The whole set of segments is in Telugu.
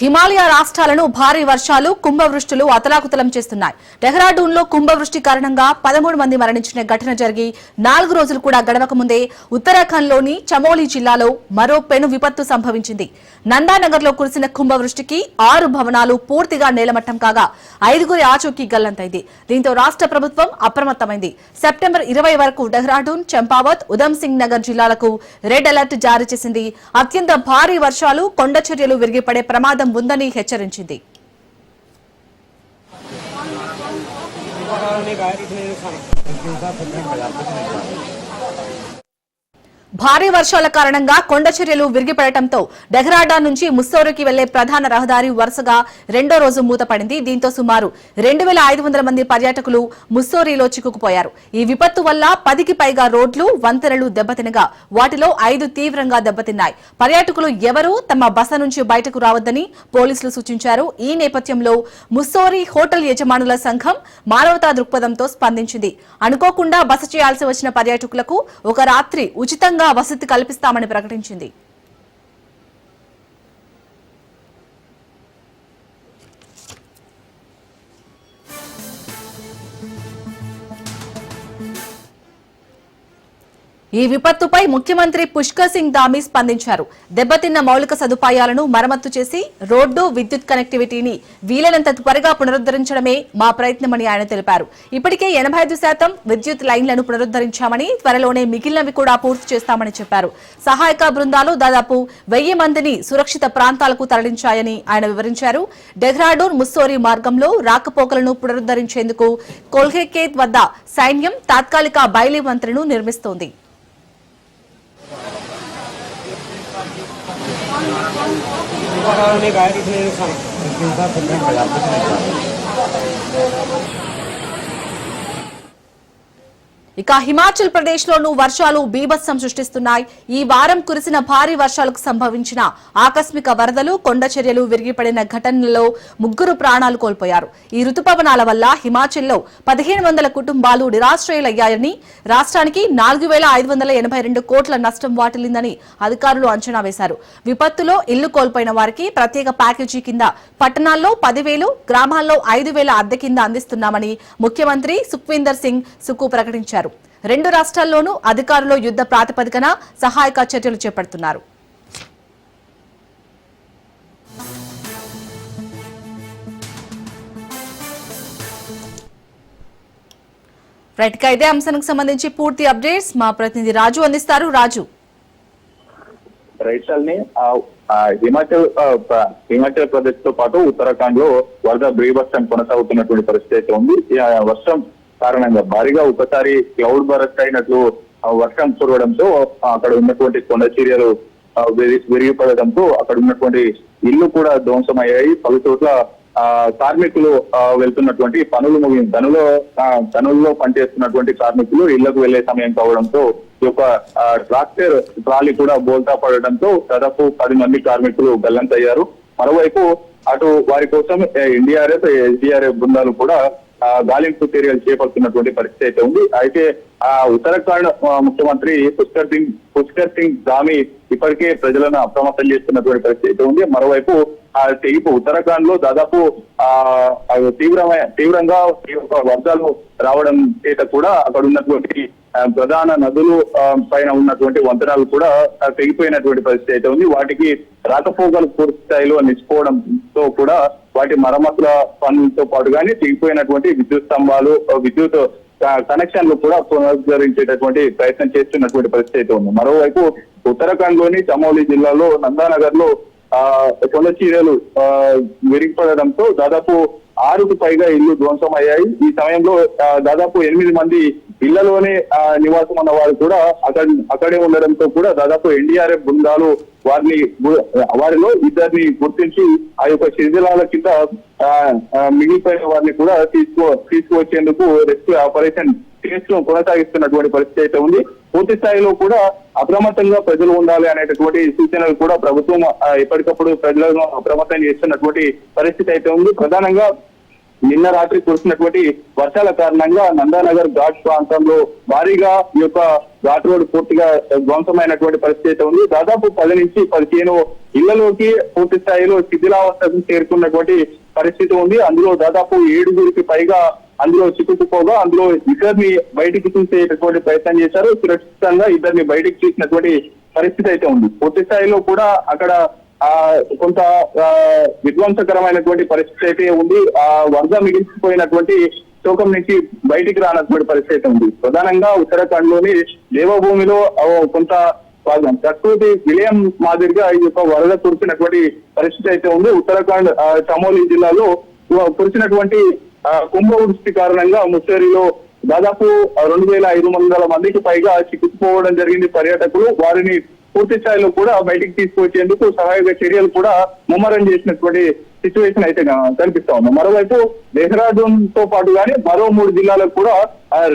హిమాలయ రాష్ట్రాలను భారీ వర్షాలు కుంభవృష్టిలు అతలాకుతలం చేస్తున్నాయి. డెహ్రాడూన్లో కుంభవృష్టి కారణంగా పదమూడు మంది మరణించిన ఘటన జరిగి నాలుగు రోజులు కూడా గడవక ముందే ఉత్తరాఖండ్లోని చమోలి జిల్లాలో మరో పెను విపత్తు సంభవించింది. నందానగర్లో కురిసిన కుంభవృష్టికి ఆరు భవనాలు పూర్తిగా నేలమట్టం కాగా ఐదుగురి ఆచూకీ గల్లంతైంది. దీంతో రాష్ట్ర ప్రభుత్వం అప్రమత్తమైంది. సెప్టెంబర్ ఇరవై వరకు డెహ్రాడూన్ చంపావత్ ఉధమ్ సింగ్ నగర్ జిల్లాలకు రెడ్ అలర్ట్ జారీ చేసింది. అత్యంత భారీ వర్షాలు కొండ చర్యలు విరిగిపడే ప్రమాదం ఉందని హెచ్చరించింది. భారీ వర్షాల కారణంగా కొండ చర్యలు విరిగిపడటంతో డెహ్రాడా నుంచి ముస్సోరుకి వెళ్ళే ప్రధాన రహదారి వరుసగా రెండో రోజు మూతపడింది. దీంతో సుమారు రెండు వేల ఐదు వందల మంది పర్యాటకులు ముస్సోరిలో చిక్కుకుపోయారు. ఈ విపత్తు వల్ల పదికి పైగా రోడ్లు వంతెనలు దెబ్బతినగా వాటిలో ఐదు తీవ్రంగా దెబ్బతిన్నాయి. పర్యాటకులు ఎవరూ తమ బస నుంచి బయటకు రావద్దని పోలీసులు సూచించారు. ఈ నేపథ్యంలో ముస్సోరి హోటల్ యజమానుల సంఘం మానవతా దృక్పథంతో స్పందించింది. అనుకోకుండా బస చేయాల్సి వచ్చిన పర్యాటకులకు ఒక రాత్రి ఉచితంగా వసతి కల్పిస్తామని ప్రకటించింది. ఈ విపత్తుపై ముఖ్యమంత్రి పుష్కర్ సింగ్ దామి స్పందించారు. దెబ్బతిన్న మౌలిక సదుపాయాలను మరమ్మతు చేసి రోడ్డు విద్యుత్ కనెక్టివిటీని వీలైనంత త్వరగా పునరుద్ధరించడమే మా ప్రయత్నమని ఆయన తెలిపారు. ఇప్పటికే ఎనభై ఐదు శాతం విద్యుత్ లైన్లను పునరుద్ధరించామని త్వరలోనే మిగిలినవి కూడా పూర్తి చేస్తామని చెప్పారు. సహాయక బృందాలు దాదాపు వెయ్యి మందిని సురక్షిత ప్రాంతాలకు తరలించాయని ఆయన వివరించారు. డెహ్రాడూన్ ముస్సోరి మార్గంలో రాకపోకలను పునరుద్ధరించేందుకు కోల్హేకేత్ వద్ద సైన్యం తాత్కాలిక బయలీ మంత్రిను నిర్మిస్తోంది. ने कहा कि इसने खाना ఇక హిమాచల్ ప్రదేశ్ లోనూ వర్షాలు బీభత్సం సృష్టిస్తున్నాయి. ఈ వారం కురిసిన భారీ వర్షాలకు సంభవించిన ఆకస్మిక వరదలు కొండ చర్యలు విరిగిపడిన ఘటనలో ముగ్గురు ప్రాణాలు కోల్పోయారు. ఈ రుతుపవనాల వల్ల హిమాచల్లో పదిహేను వందల కుటుంబాలు నిరాశ్రయులయ్యాయని రాష్ట్రానికి నాలుగు వేల ఐదు వందల ఎనభై రెండు కోట్ల నష్టం వాటిల్లిందని అధికారులు అంచనా వేశారు. విపత్తులో ఇల్లు కోల్పోయిన వారికి ప్రత్యేక ప్యాకేజీ కింద పట్టణాల్లో పదివేలు గ్రామాల్లో ఐదు వేల అద్దె కింద అందిస్తున్నామని ముఖ్యమంత్రి సుఖ్వీందర్ సింగ్ సుక్కు ప్రకటించారు. రెండు రాష్ట్రాల్లోనూ అధికారులు యుద్ధ ప్రాతిపదికన సహాయక చర్యలు చేపడుతున్నారు. రైట్ ఇదే అంశానికి సంబంధించి పూర్తి అప్డేట్స్ మా ప్రతినిధి రాజు అందిస్తారు. రాజు. రైతుల్ని హిమాచల్ హిమాచల్ ప్రదేశ్తో పాటు ఉత్తరాఖండ్లో వరద బీభత్సం కొనసాగుతున్నటువంటి పరిస్థితి అయితే ఉంది. వర్షం కారణంగా భారీగా ఒకసారి క్లౌడ్ బరస్ట్ అయినట్లు వర్షం కురవడంతో అక్కడ ఉన్నటువంటి కొండ చర్యలు విరిగిపడడంతో అక్కడ ఉన్నటువంటి ఇల్లు కూడా ధ్వంసమయ్యాయి. పలు చోట్ల కార్మికులు వెళ్తున్నటువంటి పనులు ముగి గనులో ఆ, గనుల్లో పనిచేస్తున్నటువంటి కార్మికులు ఇళ్ళకు వెళ్ళే సమయం కావడంతో ఈ యొక్క ట్రాక్టర్ ట్రాలీ కూడా బోల్తా పడడంతో దాదాపు పది మంది కార్మికులు గల్లంతయ్యారు మరోవైపు అటు వారి కోసం ఎన్డీఆర్ఎఫ్ ఎస్డీఆర్ఎఫ్ బృందాలు కూడా గాలింపు చర్యలు చేపడుతున్నటువంటి పరిస్థితి అయితే ఉంది. అయితే ఆ ఉత్తరాఖండ్ ముఖ్యమంత్రి పుష్కర్ సింగ్ పుష్కర్ సింగ్ ధామి ఇప్పటికే ప్రజలను అప్రమత్తం చేస్తున్నటువంటి పరిస్థితి అయితే ఉంది. మరోవైపు ఆ ఇప్పుడు ఉత్తరాఖండ్లో దాదాపు ఆ తీవ్రమైన తీవ్రంగా ఈ వర్షాలు రావడం చేత కూడా అక్కడ ఉన్నటువంటి ప్రధాన నదులు పైన ఉన్నటువంటి వంతెనాలు కూడా తెగిపోయినటువంటి పరిస్థితి అయితే ఉంది. వాటికి రాకపోకలు పూర్తి స్థాయిలో నిలిచిపోవడంతో కూడా వాటి మరమ్మతుల పనులతో పాటు కానీ తెగిపోయినటువంటి విద్యుత్ స్తంభాలు విద్యుత్ కనెక్షన్లు కూడా పునరుద్ధరించేటటువంటి ప్రయత్నం చేస్తున్నటువంటి పరిస్థితి అయితే ఉంది. మరోవైపు ఉత్తరాఖండ్లోని చమౌలి జిల్లాలో నందానగర్లో ఆ కొండ చీరలు ఆ, విరిగిపడడంతో దాదాపు ఆరుకు పైగా ఇల్లు ధ్వంసం అయ్యాయి ఈ సమయంలో దాదాపు ఎనిమిది మంది ఇళ్ళలోనే నివాసం ఉన్న వారు కూడా అక్కడ అక్కడే ఉండడంతో కూడా దాదాపు ఎన్డీఆర్ఎఫ్ బృందాలు వారిని వారిలో ఇద్దరిని గుర్తించి ఆ యొక్క శిథిలాల కింద మిగిలిపోయిన వారిని కూడా తీసుకో తీసుకువచ్చేందుకు రెస్క్యూ ఆపరేషన్ చేస్తూ కొనసాగిస్తున్నటువంటి పరిస్థితి అయితే ఉంది. పూర్తి స్థాయిలో కూడా అప్రమత్తంగా ప్రజలు ఉండాలి అనేటటువంటి సూచనలు కూడా ప్రభుత్వం ఎప్పటికప్పుడు ప్రజలను అప్రమత్తం చేస్తున్నటువంటి పరిస్థితి అయితే ఉంది. ప్రధానంగా నిన్న రాత్రి కురిసినటువంటి వర్షాల కారణంగా నందానగర్ ఘాట్ ప్రాంతంలో భారీగా ఈ యొక్క ఘాట్ రోడ్ పూర్తిగా ధ్వంసమైనటువంటి పరిస్థితి అయితే ఉంది. దాదాపు పది నుంచి పదిహేను ఇళ్ళలోకి పూర్తి స్థాయిలో శిథిలావస్థకు చేరుకున్నటువంటి పరిస్థితి ఉంది. అందులో దాదాపు ఏడుగురికి పైగా అందులో చిక్కుకుపోగా అందులో ఇద్దరిని బయటికి తీసేటటువంటి ప్రయత్నం చేశారు. సురక్షితంగా ఇద్దరిని బయటికి తీసినటువంటి పరిస్థితి అయితే ఉంది. పూర్తి స్థాయిలో కూడా అక్కడ కొంత ఆ, విధ్వంసకరమైనటువంటి పరిస్థితి అయితే ఉంది. ఆ వరద మిగిలిపోయినటువంటి శోకం నుంచి బయటికి రానటువంటి పరిస్థితి అయితే ఉంది. ప్రధానంగా ఉత్తరాఖండ్లోని దేవభూమిలో కొంత ప్రకృతి విలయం మాదిరిగా ఈ యొక్క వరద కురిసినటువంటి పరిస్థితి అయితే ఉంది. ఉత్తరాఖండ్ ఆ, చమోలి జిల్లాలో కురిసినటువంటి కుంభ కుంభవృష్టి కారణంగా ముస్సేరిలో దాదాపు రెండు వేల ఐదు వందల మందికి పైగా చిక్కుకుపోవడం జరిగింది. పర్యాటకులు వారిని పూర్తి స్థాయిలో కూడా బయటికి తీసుకువచ్చేందుకు సహాయక చర్యలు కూడా ముమ్మరం చేసినటువంటి సిచ్యువేషన్ అయితే కనిపిస్తా ఉంది. మరోవైపు డెహ్రాడూన్తో పాటు కానీ మరో మూడు జిల్లాలకు కూడా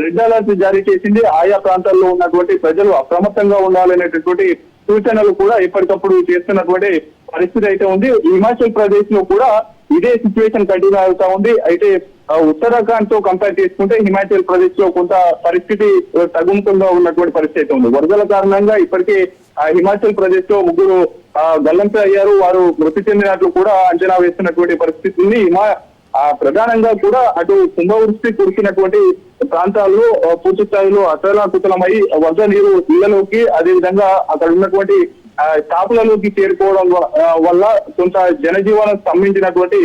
రెడ్ అలర్ట్ జారీ చేసింది. ఆయా ప్రాంతాల్లో ఉన్నటువంటి ప్రజలు అప్రమత్తంగా ఉండాలనేటటువంటి సూచనలు కూడా ఎప్పటికప్పుడు చేస్తున్నటువంటి పరిస్థితి అయితే ఉంది. హిమాచల్ ప్రదేశ్లో కూడా ఇదే సిచ్యువేషన్ కంటిన్యూ అవుతా ఉంది. అయితే ఉత్తరాఖండ్తో కంపేర్ చేసుకుంటే హిమాచల్ ప్రదేశ్లో కొంత పరిస్థితి తగ్గుముఖంగా ఉన్నటువంటి పరిస్థితి అయితే ఉంది. వరదల కారణంగా ఇప్పటికే హిమాచల్ ప్రదేశ్లో ముగ్గురు ఆ, అయ్యారు. వారు మృతి చెందినట్లు కూడా అంచనా వేస్తున్నటువంటి పరిస్థితి ఉంది హిమా ప్రధానంగా కూడా అటు కుంభవృష్టి కురిసినటువంటి ప్రాంతాల్లో పూర్తి స్థాయిలో అతలాకుతలమై వరద నీరు ఇళ్ళలోకి అదే విధంగా అక్కడ ఉన్నటువంటి ఆ, షాపులలోకి చేరుకోవడం వల్ల కొంత జనజీవనం స్తంభించినటువంటి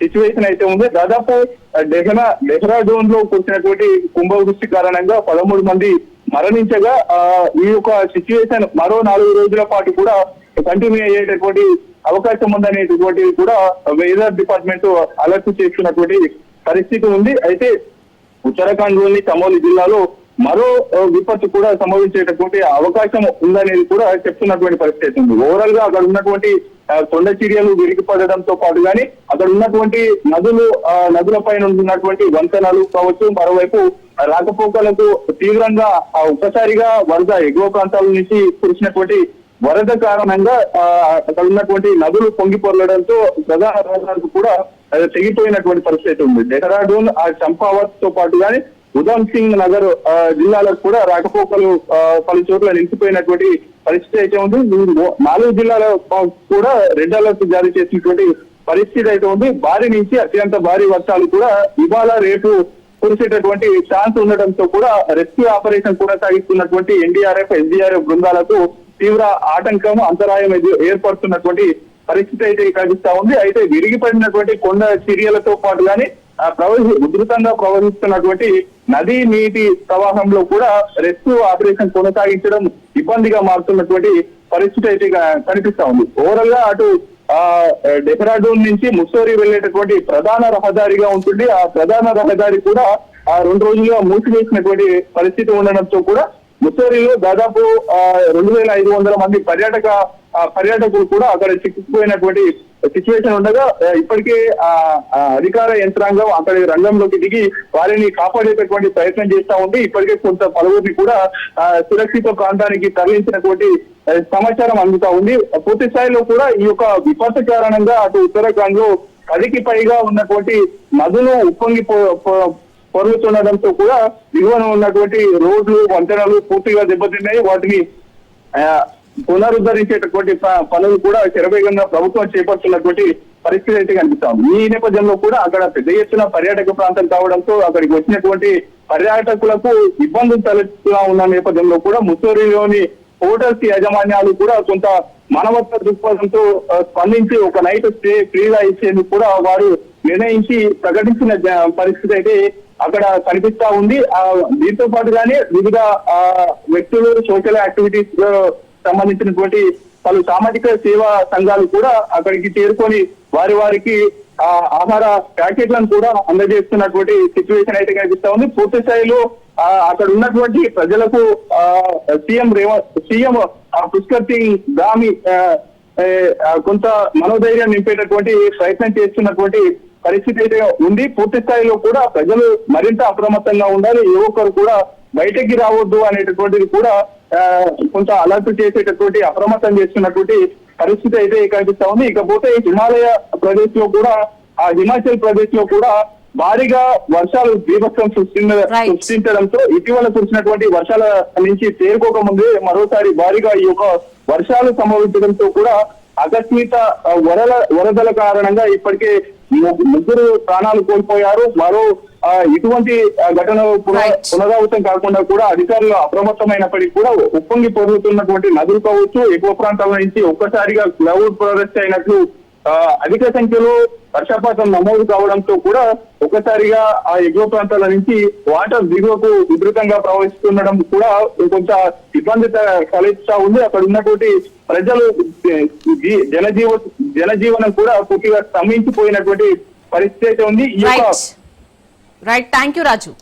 సిచ్యువేషన్ అయితే ఉంది. దాదాపు డెహనా డెహ్రాడూన్లో కురిసినటువంటి కుంభవృష్టి కారణంగా పదమూడు మంది మరణించగా ఈ యొక్క సిచ్యువేషన్ మరో నాలుగు రోజుల పాటు కూడా కంటిన్యూ అయ్యేటటువంటి అవకాశం ఉందనేటటువంటి కూడా వెదర్ డిపార్ట్మెంట్ అలర్ట్ చేస్తున్నటువంటి పరిస్థితి ఉంది. అయితే ఉత్తరాఖండ్లోని చమోలి జిల్లాలో మరో విపత్తు కూడా సంభవించేటటువంటి అవకాశం ఉందనేది కూడా చెప్తున్నటువంటి పరిస్థితి ఉంది. ఓవరాల్గా అక్కడ ఉన్నటువంటి ఆ, కొండ చర్యలు విరిగి పడడంతో పాటు కానీ అక్కడ ఉన్నటువంటి నదులు నదుల పైన ఉన్నటువంటి వంతెనలు కావచ్చు మరోవైపు రాకపోకలకు తీవ్రంగా ఒకసారిగా ఒక్కసారిగా వరద ఎగువ ప్రాంతాల నుంచి కురిసినటువంటి వరద కారణంగా ఆ, అక్కడ ఉన్నటువంటి నదులు పొంగి పొరలడంతో ప్రధాన రహదారులకు కూడా తెగిపోయినటువంటి పరిస్థితి ఉంది. డెహ్రాడూన్ ఆ చంపావత్తో పాటు గాని ఉధమ్ సింగ్ నగర్ ఆ, జిల్లాలకు కూడా రాకపోకలు పలు చోట్ల నిలిచిపోయినటువంటి పరిస్థితి అయితే ఉంది. నాలుగు జిల్లాల కూడా రెడ్ అలర్ట్ జారీ చేసినటువంటి పరిస్థితి అయితే ఉంది. భారీ నుంచి అత్యంత భారీ వర్షాలు కూడా ఇవాళ రేపు కురిసేటటువంటి ఛాన్స్ ఉండటంతో కూడా రెస్క్యూ ఆపరేషన్ కొనసాగిస్తున్నటువంటి ఎన్డీఆర్ఎఫ్ ఎస్డీఆర్ఎఫ్ బృందాలకు తీవ్ర ఆటంకం అంతరాయం ఏర్పడుతున్నటువంటి పరిస్థితి అయితే కనిపిస్తా ఉంది. అయితే విరిగిపడినటువంటి కొండ చర్యలతో పాటు గాని ఆ ప్రవహి ఉధృతంగా ప్రవహిస్తున్నటువంటి నదీ నీటి ప్రవాహంలో కూడా రెస్క్యూ ఆపరేషన్ కొనసాగించడం ఇబ్బందిగా మారుతున్నటువంటి పరిస్థితి అయితే కనిపిస్తా ఉంది. ఓవరాల్గా అటు డెహ్రాడూన్ నుంచి ముస్సోరి వెళ్ళేటటువంటి ప్రధాన రహదారిగా ఉంటుంది. ఆ ప్రధాన రహదారి కూడా ఆ రెండు రోజులుగా మూసివేసినటువంటి పరిస్థితి ఉండడంతో కూడా ముస్సోరిలో దాదాపు ఆ, రెండు వేల ఐదు వందల మంది పర్యాటక ఆ, పర్యాటకులు కూడా అక్కడ చిక్కుకుపోయినటువంటి సిచ్యువేషన్ ఉండగా ఇప్పటికే ఆ అధికార యంత్రాంగం అక్కడి రంగంలోకి దిగి వారిని కాపాడేటటువంటి ప్రయత్నం చేస్తా ఉంది. ఇప్పటికే కొంత పలువురిని కూడా సురక్షిత ప్రాంతానికి తరలించినటువంటి సమాచారం అందుతా ఉంది. పూర్తి స్థాయిలో కూడా ఈ యొక్క విపత్తు కారణంగా అటు ఉత్తరాఖండ్లో పదికి పైగా ఉన్నటువంటి నదులు ఉప్పొంగి పొరుగుతుండడంతో కూడా దిగువన ఉన్నటువంటి రోడ్లు వంతెనలు పూర్తిగా దెబ్బతిన్నాయి. వాటిని పునరుద్ధరించేటటువంటి పనులు కూడా శరవేగంగా ప్రభుత్వం చేపడుతున్నటువంటి పరిస్థితి అయితే కనిపిస్తాం ఈ నేపథ్యంలో కూడా అక్కడ పెద్ద ఎత్తున పర్యాటక ప్రాంతం కావడంతో అక్కడికి వచ్చినటువంటి పర్యాటకులకు ఇబ్బందులు తలెత్తుగా ఉన్న నేపథ్యంలో కూడా ముస్సోరిలోని హోటల్స్ యాజమాన్యాలు కూడా కొంత మానవత్వ దృక్పథంతో స్పందించి ఒక నైట్ స్టే ఫ్రీగా ఇచ్చేందుకు కూడా వారు నిర్ణయించి ప్రకటించిన పరిస్థితి అయితే అక్కడ కనిపిస్తా ఉంది. దీంతో పాటుగానే వివిధ వ్యక్తులు సోషల్ యాక్టివిటీస్ సంబంధించినటువంటి పలు సామాజిక సేవా సంఘాలు కూడా అక్కడికి చేరుకొని వారి వారికి ఆ ఆహార ప్యాకెట్లను కూడా అందజేస్తున్నటువంటి సిచ్యువేషన్ అయితే కనిపిస్తా ఉంది. పూర్తి స్థాయిలో ఆ, అక్కడ ఉన్నటువంటి ప్రజలకు ఆ, సీఎం రేవంత్ సీఎం ఆ, పుష్కర్ సింగ్ గామి కొంత మనోధైర్యం నింపేటటువంటి ప్రయత్నం చేస్తున్నటువంటి పరిస్థితి అయితే ఉంది. పూర్తి స్థాయిలో కూడా ప్రజలు మరింత అప్రమత్తంగా ఉండాలి. ఏ ఒక్కరు కూడా బయటకి రావద్దు అనేటటువంటిది కూడా కొంత అలర్ట్ చేసేటటువంటి అప్రమత్తం చేస్తున్నటువంటి పరిస్థితి అయితే కనిపిస్తా ఉంది ఇకపోతే హిమాలయ ప్రదేశ్లో కూడా ఆ హిమాచల్ ప్రదేశ్లో కూడా భారీగా వర్షాలు బీభత్సం సృష్టించ Right. సృష్టించడంతో ఇటీవల కురిసినటువంటి వర్షాల నుంచి తేరుకోక ముందే మరోసారి భారీగా ఈ యొక్క వర్షాలు సంభవించడంతో కూడా ఆకస్మిక ఆ, వరద వరదల కారణంగా ఇప్పటికే ముగ్గురు ప్రాణాలు కోల్పోయారు మరో ఇటువంటి ఆ, ఘటన పున- Right. పునరావృతం కాకుండా కూడా అధికారులు అప్రమత్తమైనప్పటికీ కూడా ఉప్పొంగి పొరుగుతున్నటువంటి నదులు కావచ్చు ఎగువ ప్రాంతాల నుంచి ఒక్కసారిగా క్లౌడ్ ప్రొరెస్ట్ అయినట్లు అధిక సంఖ్యలో వర్షపాతం నమోదు కావడంతో కూడా ఒక్కసారిగా ఆ ఎగువ ప్రాంతాల నుంచి వాటర్ దిగువకు ఉధృతంగా ప్రవహిస్తుండడం కూడా కొంత ఇబ్బంది కలిగిస్తా ఉంది. అక్కడ ఉన్నటువంటి ప్రజలు జనజీవ జనజీవనం కూడా పూర్తిగా స్తంభించిపోయినటువంటి పరిస్థితి అయితే ఉంది. ఈ యొక్క రైట్ థ్యాంక్ యూ రాజు